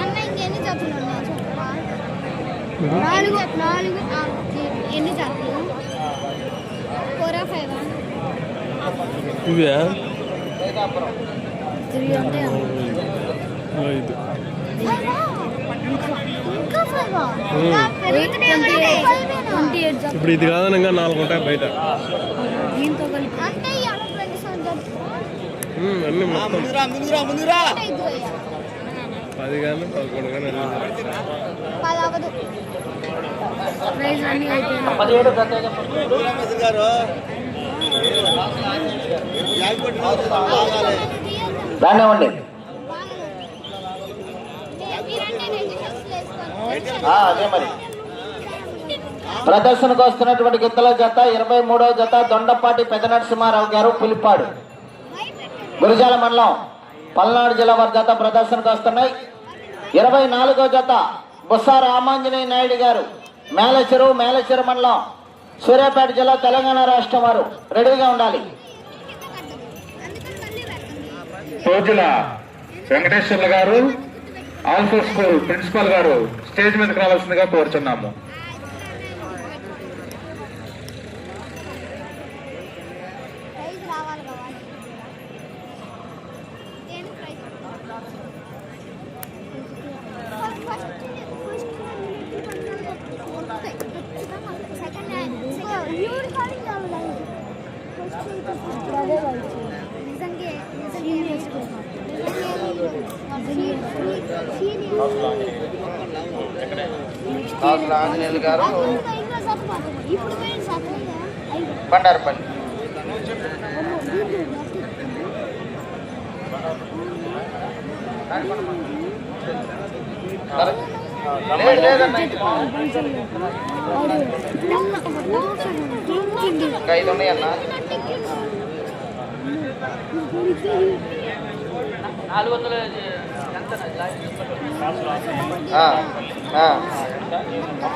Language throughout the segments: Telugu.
అన్న ఇంకెన్ని జతలు ఉన్నాయి చెప్పవా నాలుగు నాలుగు ఆ, ఎన్ని జతలు ఫోర్ ఫైవ్ ఇవే? త్రీ అంటే ఐదు. ఇంకా ఫైవ్ ట్వంటీ ఎయిట్ జతలు ఇప్పుడు ఇది కాదని ఇంకా నాలుగు ఉంటాయి బయట. పది మీరంటే రెండు షర్ట్స్ వేసుకోండి ఆ, అదే మరి. ప్రదర్శనకు వస్తున్నటువంటి గిత్తల జత ఇరవై మూడవ జత దొండపాటి పెద్ద నరసింహారావు గారు పులిపాడు. గురజాల మండలం పల్నాడు జిల్లా వారి జత ప్రదర్శనకు వస్తున్నాయి. ఇరవై నాలుగో జత బుస్సా రామాంజనేయ నాయుడు గారు. మేలచెరు మేలచెరు మండలం సూర్యాపేట జిల్లా తెలంగాణ రాష్ట్రం వారు రెడీగా ఉండాలి. అందుకని వెంకటేశ్వర్ల గారు ఆల్ఫో స్కూల్ ప్రిన్సిపల్ గారు స్టేజ్ మీదకి రావాల్సిందిగా కోరుచున్నాము ప్రైజ్ రావాలి కావాలి దేని ప్రైజ్ ఆంజనేయులు గారు ఇప్పుడు పోయిన బండారపల్లి. ఐదు ఉన్నాయన్న ఆ, ఆ.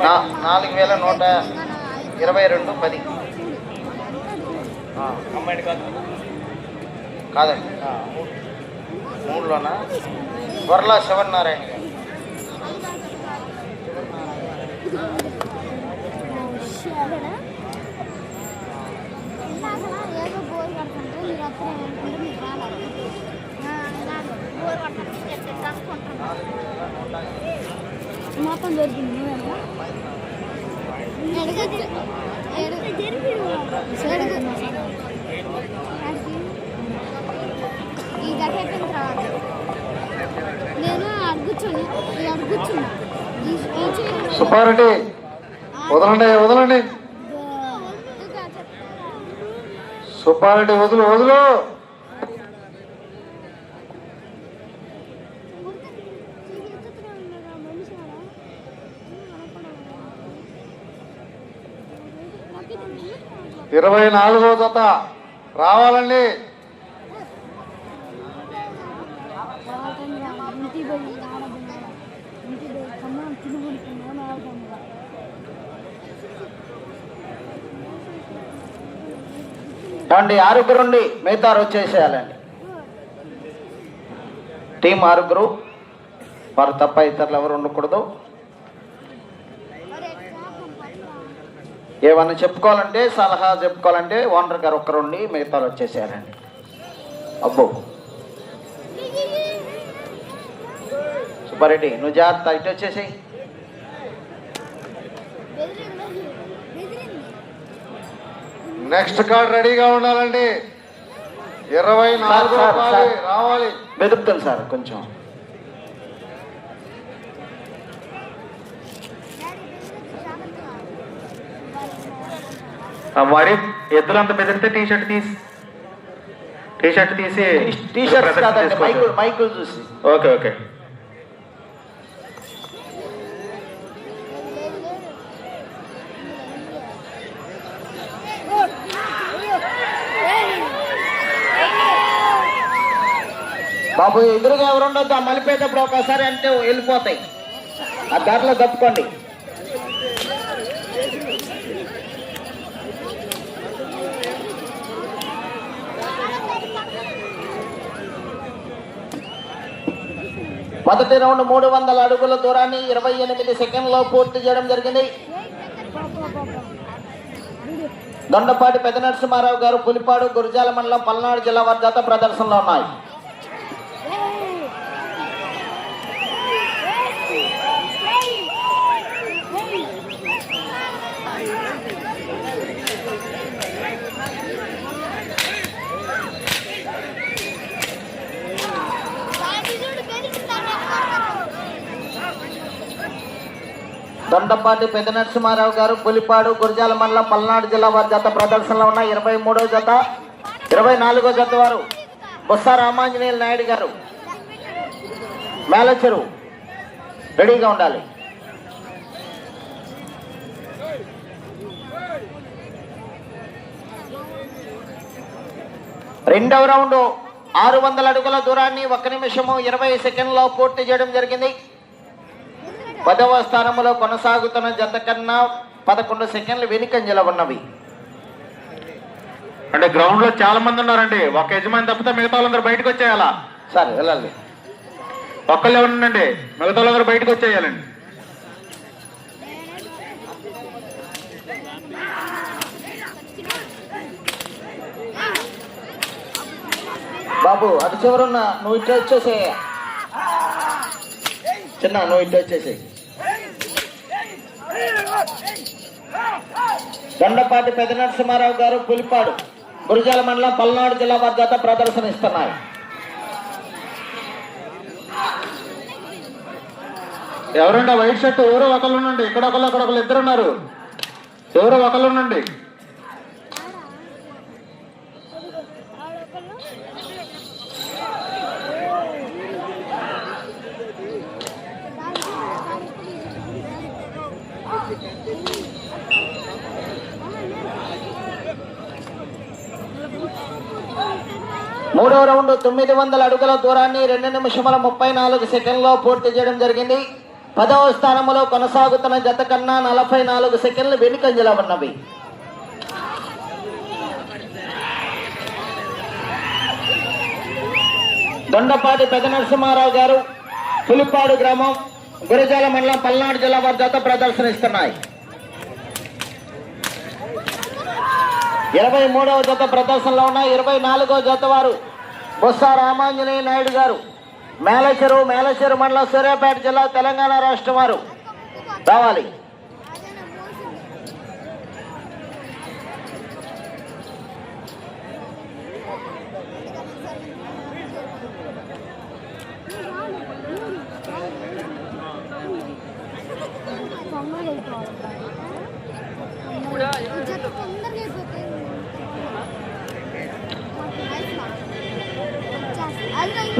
నా- నాలుగు వేల నూట ఇరవై రెండు పది కాదండి మూడులోనా? గొర్రెల శివనారాయణ గారు. ఏదో బోర్ పడుతుంటే మీరు అప్పుడు ఏమనుకుంటే మీరు రావాలి బోర్ పడుతుంటే కట్టుకుంటున్నాను మొత్తం దొరికింది ఎడగచ్చు ఈ గట్ట అయిపోయిన తర్వాత నేను అడుగుచ్చుని అడుగుచ్చున్నా సుబ్బారెడ్డి వదలండి వదలండి. సుబ్బారెడ్డి వదులు వదులు. ఇరవై నాలుగో జత రావాలండి. ఏమండి ఆరుగురు ఉండి మిగతా వచ్చేసేయాలండి. టీం ఆరుగురు వారు తప్ప ఇతరులు ఎవరు ఉండకూడదు. ఏమన్నా చెప్పుకోవాలంటే సలహా చెప్పుకోవాలంటే ఓనర్ గారు ఒక్కరుండి మిగతా వచ్చేసేయాలండి. అబ్బో. సుబ్బారెడ్డి నువ్వు జాగ్రత్త ఇటు వచ్చేసేయి. నెక్స్ట్ కార్డ్ రెడీగా ఉండాలండి. ఇరవై నాలుగో. రావాలి. వెతుకుతాను సార్ కొంచెం. మరి ఎద్దులంత బెదిరితే టీ షర్ట్ తీసి టీ షర్ట్ తీసి టీ. మైకులు మైకులు చూసి. Okay okay. బాబు ఎదురుగా ఎవరుండొద్దు. ఆ మలిపేటప్పుడు ఒకసారి అంటే వెళ్ళిపోతాయి. ఆ దారిలో తప్పుకోండి. మొదటి రౌండ్ మూడు వందల అడుగుల దూరాన్ని ఇరవై ఎనిమిది సెకండ్లో పూర్తి చేయడం జరిగింది. దొండపాటి పెద్ద నరసింహారావు గారు పులిపాడు గురిజాల మండలం పల్నాడు జిల్లా వారి ప్రదర్శనలో ఉన్నాయి. దొండపాటి పెద్ద నరసింహారావు గారు పులిపాడు గురజాల మండలం పల్నాడు జిల్లా వారి జత ప్రదర్శనలో ఉన్న ఇరవై మూడో జత ఇరవై నాలుగో జత వారు బొత్స రామాంజనేయులు నాయుడు గారు. మేలచెరు రెడీగా ఉండాలి. రెండవ రౌండ్ ఆరు వందల అడుగుల దూరాన్ని ఒక నిమిషము ఇరవై సెకండ్లో పూర్తి చేయడం జరిగింది. పదవ స్థానంలో కొనసాగుతున్న జత కన్నా పదకొండు సెకండ్లు వెనుకంజల ఉన్నవి. అంటే గ్రౌండ్లో చాలా మంది ఉన్నారండి. ఒక యజమాని తప్పితే మిగతా వాళ్ళందరూ బయటకు వచ్చేయాలా? సార్ వెళ్ళాలి ఒక్కళ్ళు ఎవరుండండి మిగతా వాళ్ళందరూ బయటకు వచ్చేయాలండి. బాబు అటు చివరున్న నువ్వు ఇటు వచ్చేసే చిన్న నువ్వు ఇటు వచ్చేసే దొండపాటి పెద్ద నరసింహారావు గారు పులిపాడు గురిజాల మండలం పల్నాడు జిల్లా వారి ప్రదర్శన ఇస్తున్నారు ఎవరుండే వైట్ షర్ట్? ఎవరో ఒకళ్ళు ఉండండి ఇక్కడ ఒకళ్ళు అక్కడ ఒకళ్ళు ఇద్దరు ఉన్నారు ఎవరో ఒకళ్ళు ఉండండి మూడవ రౌండ్ తొమ్మిది వందల అడుగుల దూరాన్ని రెండు నిమిషముల ముప్పై నాలుగు సెకండ్లో పూర్తి చేయడం జరిగింది. పదవ స్థానంలో కొనసాగుతున్న జత కన్నా నలభై నాలుగు సెకండ్లు వెనుకంజల ఉన్నవి దొండపాటి పెద్ద నరసింహారావు గారు పులిపాడు గ్రామం గురజాల మండలం పల్నాడు జిల్లా వారి జత ప్రదర్శనిస్తున్నాయి. ఇరవై మూడవ జత ప్రదర్శనలో ఉన్న ఇరవై నాలుగవ జత వారు బొత్స రామాంజనేయ నాయుడు గారు. మేలచెరువు మేలచెరు మండలం సూర్యాపేట జిల్లా తెలంగాణ రాష్ట్రం వారు. రావాలి.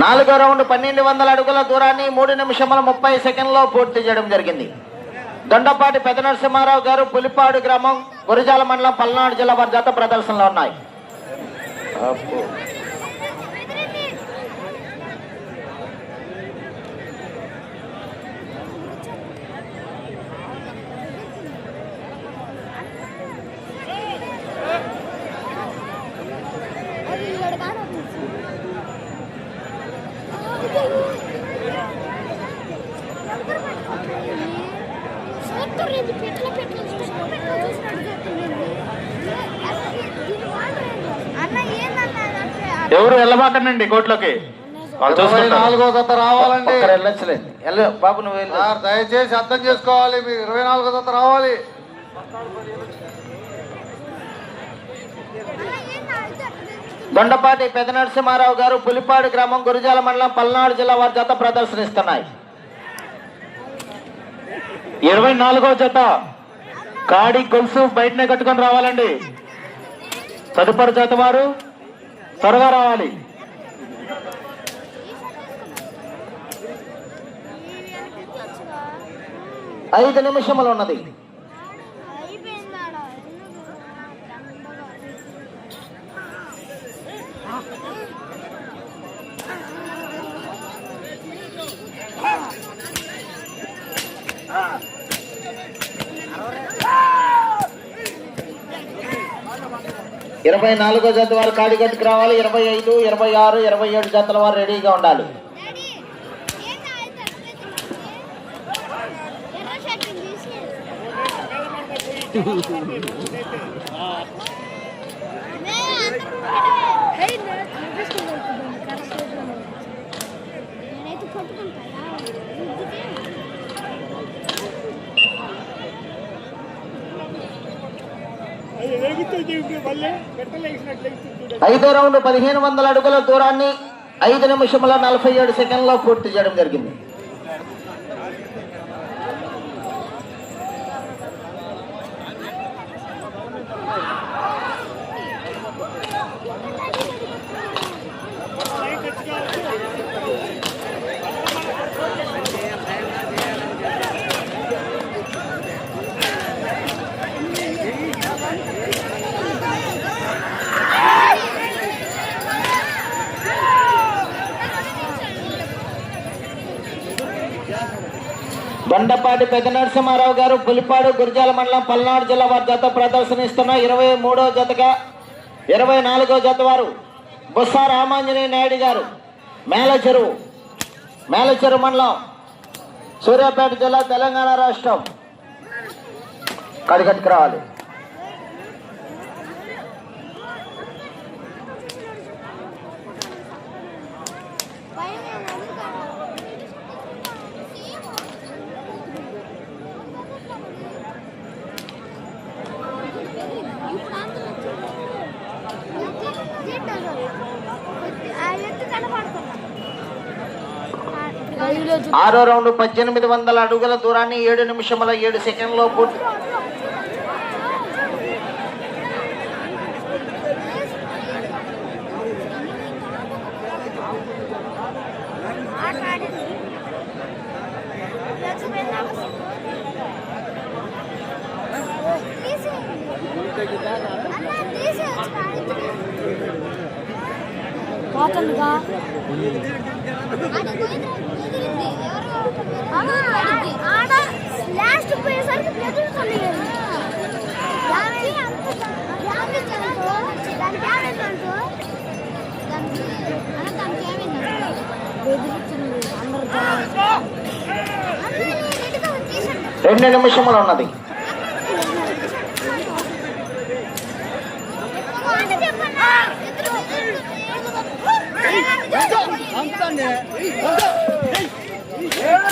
నాలుగో రౌండ్ పన్నెండు వందల అడుగుల దూరాన్ని మూడు నిమిషముల ముప్పై సెకండ్లో పూర్తి చేయడం జరిగింది. దొండపాటి పెద్ద నరసింహారావు గారు పులిపాడు గ్రామం గురిజాల మండలం పల్నాడు జిల్లా వారి జత ప్రదర్శనలో ఉన్నాయి. ఎవరు వెళ్ళబాకండి చూసుకుంటారు. నాలుగో జత రావాలండి. వెళ్ళు బాబు నువ్వు వెళ్ళు. సార్ దయచేసి అర్థం చేసుకోవాలి మీరు ఇరవై నాలుగో జత రావాలి. దొండపాటి పెద్ద నరసింహారావు గారు పులిపాడు గ్రామం గురిజాల మండలం పల్నాడు జిల్లా వారి జత ప్రదర్శనిస్తున్నాయి. ఇరవై నాలుగో జత. కాడి గొలుసు బయటనే కట్టుకొని రావాలండి. తదుపరి జత వారు త్వరగా రావాలి. ఐదు నిమిషములు ఉన్నది. ఇరవై నాలుగో జత వారు కాడి గట్టుకు రావాలి. ఇరవై ఐదు ఇరవై ఆరు ఇరవై ఏడు జతల వారు రెడీగా ఉండాలి. ఐదో రౌండ్ పదిహేను వందల అడుగుల దూరాన్ని ఐదు నిమిషముల నలభై ఏడు సెకండ్లో పూర్తి చేయడం జరిగింది. బండపాటి పెద్ద నరసింహారావు గారు పులిపాడు గురిజాల మండలం పల్నాడు జిల్లా వారి జత ప్రదర్శనిస్తున్న ఇరవై మూడో జతగా ఇరవై నాలుగో జత వారు బుస్సా రామాంజనేయ నాయుడు గారు మేలచెరువు మేలచెరువు మండలం సూర్యాపేట జిల్లా తెలంగాణ రాష్ట్రం. కడిగట్టుకు రావాలి. ఆరో రౌండ్ పద్దెనిమిది వందల అడుగుల దూరాన్ని ఏడు నిమిషముల ఏడు సెకండ్లో పూర్తి రెండు నిమిషములు ఉన్నది.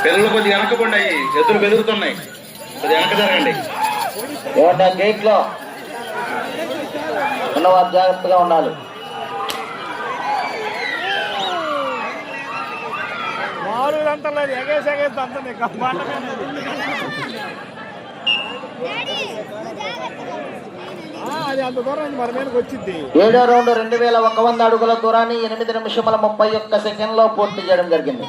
పిల్లలు కొద్దిగా వెనకకుండా ఎదురు బెదురుతున్నాయి కొద్దిగా వెనక జరగండి. ఏమంటే గేట్లో ఉన్నవారు జాగ్రత్తగా ఉండాలి. మామూలుగా అంత లేదు ఎగేసి ఎగేసి అంత నీకు మాట అది అంత దూరం నుంచి మన మీదకి వచ్చింది ఏడో రౌండ్ రెండు వేల ఒక వంద అడుగుల దూరాన్ని ఎనిమిది నిమిషముల ముప్పై ఒక్క సెకండ్లో పూర్తి చేయడం జరిగింది.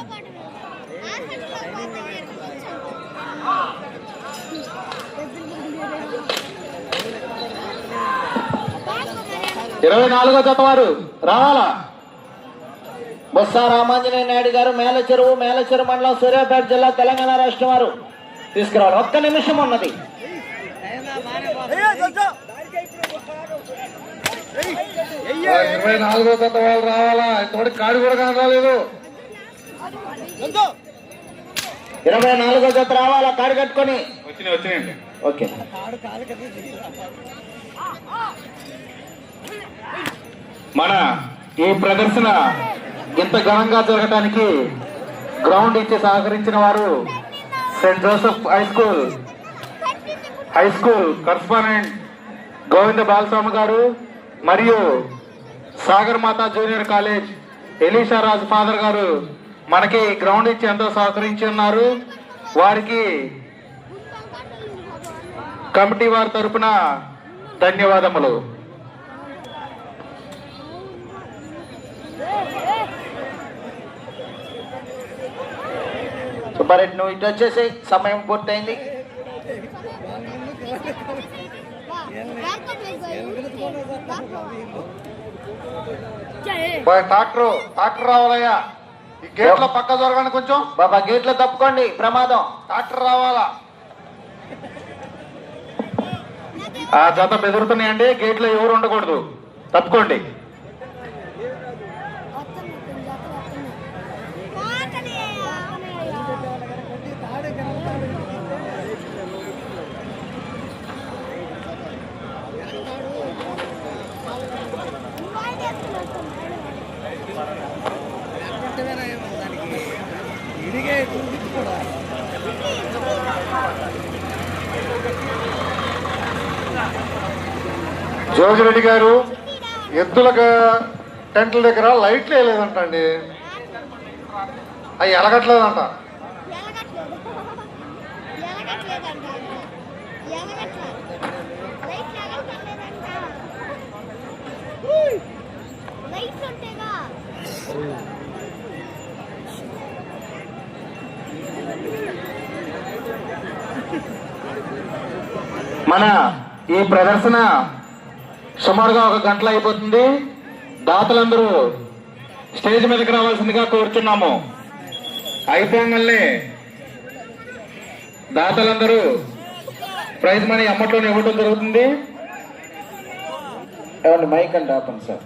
ఇరవై నాలుగో జత వారు రావాలా? బొత్స రామాంజనేయ నాయుడు గారు మేలచెరువు మేలచెరువు మండలం సూర్యాపేట జిల్లా తెలంగాణ రాష్ట్రం వారు. తీసుకురావాలి. ఒక్క నిమిషం ఉన్నది. ఇరవై నాలుగో జత వాళ్ళు రావాలా? ఇంతవరకు కాడి కూడా కానీ రాలేదు ఇరవై నాలుగో జత రావాలా? కాడి కట్టుకొని. వచ్చినాయి వచ్చినాయండి. ఓకే. మన ఈ ప్రదర్శన ఇంత ఘనంగా జరగటానికి గ్రౌండ్ ఇచ్చి సహకరించిన వారు Saint Joseph high school high school correspondent Govinda Balaswamy గారు మరియు Sagar Mata junior college Elisha Raju father గారు మనకి గ్రౌండ్ ఇచ్చి ఎంతో సహకరించి ఉన్నారు. వారికి కమిటీ వారి తరపున ధన్యవాదములు. సుబ్బారెడ్డి నువ్వు ఇటు వచ్చేసి సమయం పూర్తయింది. రావాలయ్యా. ఈ గేట్లో పక్క జరగండి కొంచెం. బాబా గేట్లో తప్పుకోండి ప్రమాదం. ట్రాక్టర్ రావాలా? ఆ జత బెదురుతున్నాయండి గేట్లో ఎవరు ఉండకూడదు. తప్పుకోండి. జోగిరెడ్డి గారు ఎద్దుల టెంట్ల దగ్గర లైట్లు వేయలేదంటండి. అవి ఎలగట్లేదంట. మన ఈ ప్రదర్శన సుమారుగా ఒక గంటలు అయిపోతుంది. దాతలందరూ స్టేజ్ మీదకి రావాల్సిందిగా కోరుచున్నాము. అయిపోగానే దాతలందరూ ప్రైజ్ మనీ అమ్మట్లోనే ఇవ్వడం జరుగుతుంది. మైక్ అండ్ ఆపండి సార్.